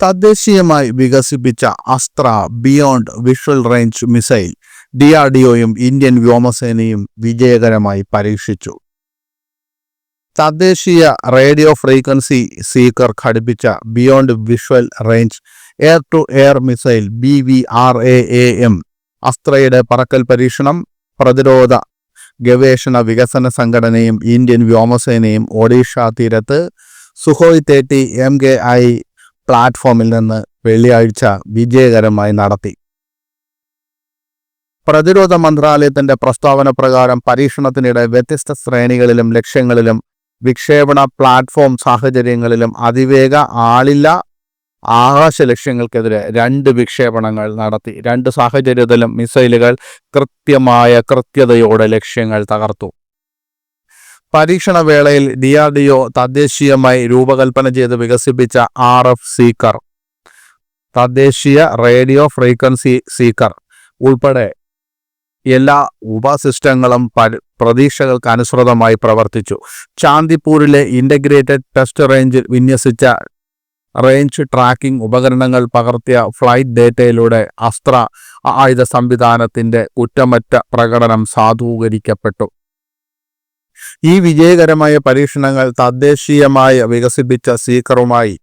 തദ്ദേശീയമായി വികസിപ്പിച്ച Astra beyond visual range missile D R D ഒയും Indian വ്യോമസേനയും വിജയകരമായി പരീക്ഷിച്ചു. തദ്ദേശീയ റേഡിയോ ഫ്രീക്വൻസി സീക്കർ ഘടിപ്പിച്ച beyond visual range air to air missile B V R A A M അസ്ത്രയുടെ പറക്കൽ പരീക്ഷണം പ്രതിരോധ ഗവേഷണ വികസന സംഘടനയും ഇന്ത്യൻ വ്യോമസേനയും ഒഡീഷ തീരത്ത് സുഹോയ് തേട്ടി എം കെ ഐ പ്ലാറ്റ്ഫോമിൽ നിന്ന് വെള്ളിയാഴ്ച വിജയകരമായി നടത്തി. പ്രതിരോധ മന്ത്രാലയത്തിന്റെ പ്രസ്താവന പ്രകാരം പരീക്ഷണത്തിനിടെ വ്യത്യസ്ത ശ്രേണികളിലും ലക്ഷ്യങ്ങളിലും വിക്ഷേപണ പ്ലാറ്റ്ഫോം സാഹചര്യങ്ങളിലും അതിവേഗ ആളില്ല ആകാശ ലക്ഷ്യങ്ങൾക്കെതിരെ രണ്ട് വിക്ഷേപണങ്ങൾ നടത്തി. രണ്ട് സാഹചര്യത്തിലും മിസൈലുകൾ കൃത്യമായ കൃത്യതയോടെ ലക്ഷ്യങ്ങൾ തകർത്തു. പരീക്ഷണ വേളയിൽ ഡി ആർ ഡി ഒ തദ്ദേശീയമായി രൂപകൽപ്പന ചെയ്ത് വികസിപ്പിച്ച ആർ എഫ് സീക്കർ. തദ്ദേശീയ റേഡിയോ ഫ്രീക്വൻസി സീക്കർ ഉൾപ്പെടെ എല്ലാ ഉപസിസ്റ്റങ്ങളും പരി- പ്രതീക്ഷകൾക്ക് അനുസൃതമായി പ്രവർത്തിച്ചു. ചാന്ദിപ്പൂരിലെ ഇന്റഗ്രേറ്റഡ് ടെസ്റ്റ് റേഞ്ചിൽ വിന്യസിച്ച റേഞ്ച് ട്രാക്കിംഗ് ഉപകരണങ്ങൾ പകർത്തിയ ഫ്ലൈറ്റ് ഡേറ്റയിലൂടെ അസ്ത്ര ആയുധ സംവിധാനത്തിന്റെ കുറ്റമറ്റ പ്രകടനം സാധൂകരിക്കപ്പെട്ടു. ഈ വിജയകരമായ പരീക്ഷണങ്ങൾ തദ്ദേശീയമായി വികസിപ്പിച്ച സീക്കറുമായി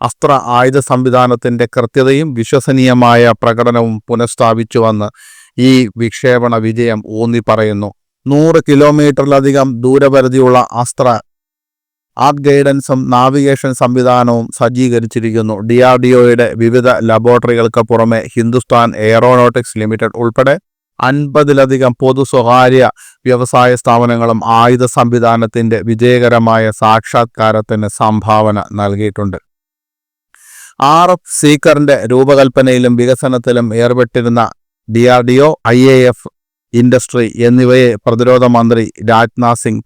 അസ്ത്ര ആയുധ സംവിധാനത്തിന്റെ കൃത്യതയും വിശ്വസനീയമായ പ്രകടനവും പുനഃസ്ഥാപിച്ചുവെന്ന് ഈ വിക്ഷേപണ വിജയം ഊന്നി പറയുന്നു നൂറ് കിലോമീറ്ററിലധികം ദൂരപരിധിയുള്ള അസ്ത്ര ആർട്ട് ഗൈഡൻസും നാവിഗേഷൻ സംവിധാനവും സജ്ജീകരിച്ചിരിക്കുന്നു. ഡി ആർ ഡി ഒയുടെ വിവിധ ലബോറട്ടറികൾക്ക് പുറമെ ഹിന്ദുസ്ഥാൻ എയറോനോട്ടിക്സ് ലിമിറ്റഡ് ഉൾപ്പെടെ അൻപതിലധികം പൊതു സ്വകാര്യ വ്യവസായ സ്ഥാപനങ്ങളും ആയുധ സംവിധാനത്തിന്റെ വിജയകരമായ സാക്ഷാത്കാരത്തിന് സംഭാവന നൽകിയിട്ടുണ്ട്. ആർ എഫ് സീക്കറിന്റെ രൂപകൽപ്പനയിലും വികസനത്തിലും ഏർപ്പെട്ടിരുന്ന D R D O I A F industry എന്നിവയെ പ്രതിരോധ മന്ത്രി രാജ്നാഥ് സിംഗ്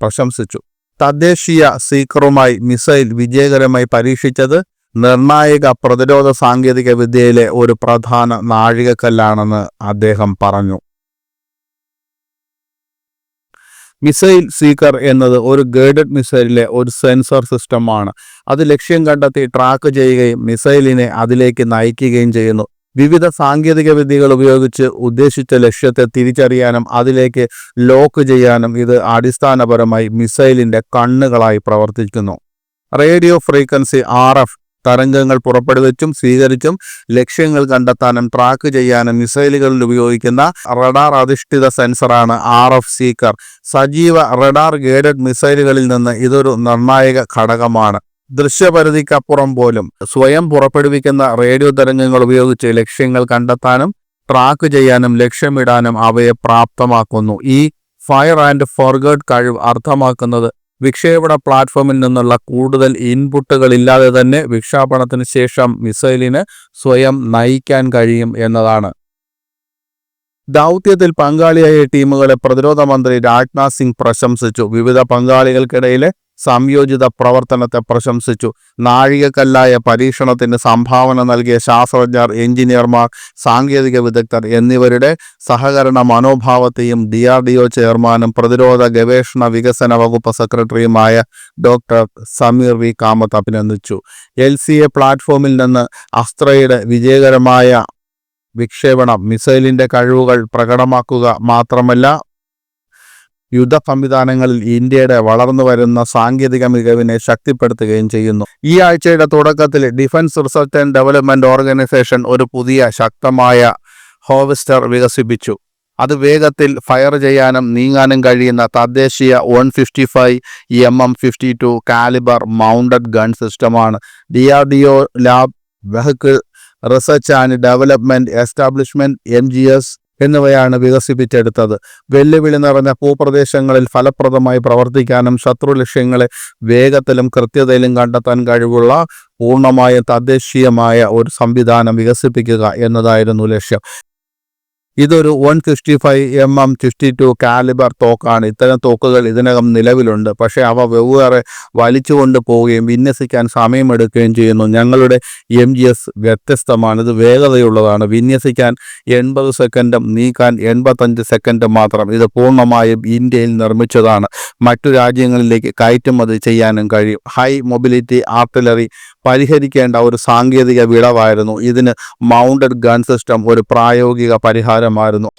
പ്രശംസിച്ചു. തദ്ദേശീയ സീക്കറുമായി മിസൈൽ വിജയകരമായി പരീക്ഷിച്ചത് നിർണായക പ്രതിരോധ സാങ്കേതിക വിദ്യയിലെ ഒരു പ്രധാന നാഴികക്കല്ലാണെന്ന് അദ്ദേഹം പറഞ്ഞു. മിസൈൽ സീക്കർ എന്നത് ഒരു ഗൈഡഡ് മിസൈലിലെ ഒരു സെൻസർ സിസ്റ്റമാണ്. അത് ലക്ഷ്യം കണ്ടെത്തി ട്രാക്ക് ചെയ്യുകയും മിസൈലിനെ അതിലേക്ക് നയിക്കുകയും ചെയ്യുന്നു. വിവിധ സാങ്കേതിക വിദ്യകൾ ഉപയോഗിച്ച് ഉദ്ദേശിച്ച ലക്ഷ്യത്തെ തിരിച്ചറിയാനും അതിലേക്ക് ലോക്ക് ചെയ്യാനും ഇത് അടിസ്ഥാനപരമായി മിസൈലിന്റെ കണ്ണുകളായി പ്രവർത്തിക്കുന്നു. റേഡിയോ ഫ്രീക്വൻസി ആർ എഫ് തരംഗങ്ങൾ പുറപ്പെടുവിച്ചും സ്വീകരിച്ചും ലക്ഷ്യങ്ങൾ കണ്ടെത്താനും ട്രാക്ക് ചെയ്യാനും മിസൈലുകളിൽ ഉപയോഗിക്കുന്ന റഡാർ അധിഷ്ഠിത സെൻസറാണ് ആർ എഫ് സീക്കർ സജീവ റഡാർ ഗൈഡഡ് മിസൈലുകളിൽ നിന്ന് ഇതൊരു നിർണായക ഘടകമാണ്. ദൃശ്യപരിധിക്കപ്പുറം പോലും സ്വയം പുറപ്പെടുവിക്കുന്ന റേഡിയോ തരംഗങ്ങൾ ഉപയോഗിച്ച് ലക്ഷ്യങ്ങൾ കണ്ടെത്താനും ട്രാക്ക് ചെയ്യാനും ലക്ഷ്യമിടാനും അവയെ പ്രാപ്തമാക്കുന്നു. ഈ ഫയർ ആൻഡ് ഫോർഗേഡ് കഴിവ് അർത്ഥമാക്കുന്നത് വിക്ഷേപണ പ്ലാറ്റ്ഫോമിൽ നിന്നുള്ള കൂടുതൽ ഇൻപുട്ടുകൾ ഇല്ലാതെ തന്നെ വിക്ഷേപണത്തിന് ശേഷം മിസൈലിന് സ്വയം നയിക്കാൻ കഴിയും എന്നതാണ്. ദൗത്യത്തിൽ പങ്കാളിയായ ടീമുകളെ പ്രതിരോധ മന്ത്രി രാജ്നാഥ് സിംഗ് പ്രശംസിച്ചു. വിവിധ പങ്കാളികൾക്കിടയിലെ സംയോജിത പ്രവർത്തനത്തെ പ്രശംസിച്ചു. നാഴികക്കല്ലായ പരീക്ഷണത്തിന് സംഭാവന നൽകിയ ശാസ്ത്രജ്ഞർ എഞ്ചിനീയർമാർ സാങ്കേതിക വിദഗ്ധർ എന്നിവരുടെ സഹകരണ മനോഭാവത്തെയും ഡി ആർ ഡി ഒ ചെയർമാനും പ്രതിരോധ ഗവേഷണ വികസന വകുപ്പ് സെക്രട്ടറിയുമായ ഡോക്ടർ സമീർ വി. കാമത്ത് അഭിനന്ദിച്ചു. എൽ സി എ പ്ലാറ്റ്ഫോമിൽ നിന്ന് അസ്ത്രയുടെ വിജയകരമായ വിക്ഷേപണം മിസൈലിന്റെ കഴിവുകൾ പ്രകടമാക്കുക മാത്രമല്ല യുദ്ധ സംവിധാനങ്ങളിൽ ഇന്ത്യയുടെ വളർന്നു വരുന്ന സാങ്കേതിക മികവിനെ ശക്തിപ്പെടുത്തുകയും ചെയ്യുന്നു. ഈ ആഴ്ചയുടെ തുടക്കത്തിൽ defence research and development organisation ഒരു പുതിയ ശക്തമായ ഹോവിസ്റ്റർ വികസിപ്പിച്ചു. അത് വേഗത്തിൽ ഫയർ ചെയ്യാനും നീങ്ങാനും കഴിയുന്ന തദ്ദേശീയ one fifty five M M fifty two calibre mounted gun സിസ്റ്റമാണ്. D R D O lab vehicle research and development establishment M G S എന്നിവയാണ് വികസിപ്പിച്ചെടുത്തത്. വെല്ലുവിളി നിറഞ്ഞ ഭൂപ്രദേശങ്ങളിൽ ഫലപ്രദമായി പ്രവർത്തിക്കാനും ശത്രു ലക്ഷ്യങ്ങളെ വേഗത്തിലും കൃത്യതയിലും കണ്ടെത്താൻ കഴിവുള്ള പൂർണമായും തദ്ദേശീയമായ ഒരു സംവിധാനം വികസിപ്പിക്കുക എന്നതായിരുന്നു ലക്ഷ്യം. ഇതൊരു one sixty five M M sixty two calibre തോക്കാണ്. ഇത്തരം തോക്കുകൾ ഇതിനകം നിലവിലുണ്ട്. പക്ഷേ അവ വെവ്വേറെ വലിച്ചുകൊണ്ട് പോവുകയും വിന്യസിക്കാൻ സമയമെടുക്കുകയും ചെയ്യുന്നു. ഞങ്ങളുടെ എം ജി എസ് വ്യത്യസ്തമാണ്. ഇത് വേഗതയുള്ളതാണ്. വിന്യസിക്കാൻ എൺപത് സെക്കൻഡും നീക്കാൻ എൺപത്തഞ്ച് സെക്കൻഡും മാത്രം. ഇത് പൂർണമായും ഇന്ത്യയിൽ നിർമ്മിച്ചതാണ്. മറ്റു രാജ്യങ്ങളിലേക്ക് കയറ്റുമതി ചെയ്യാനും കഴിയും. ഹൈ മൊബിലിറ്റി ആർട്ടിലറി പരിഹരിക്കേണ്ട ഒരു സാങ്കേതിക വിളവായിരുന്നു. ഇതിന് മൗണ്ടഡ് ഗൺ സിസ്റ്റം ഒരു പ്രായോഗിക പരിഹാരമായിരുന്നു.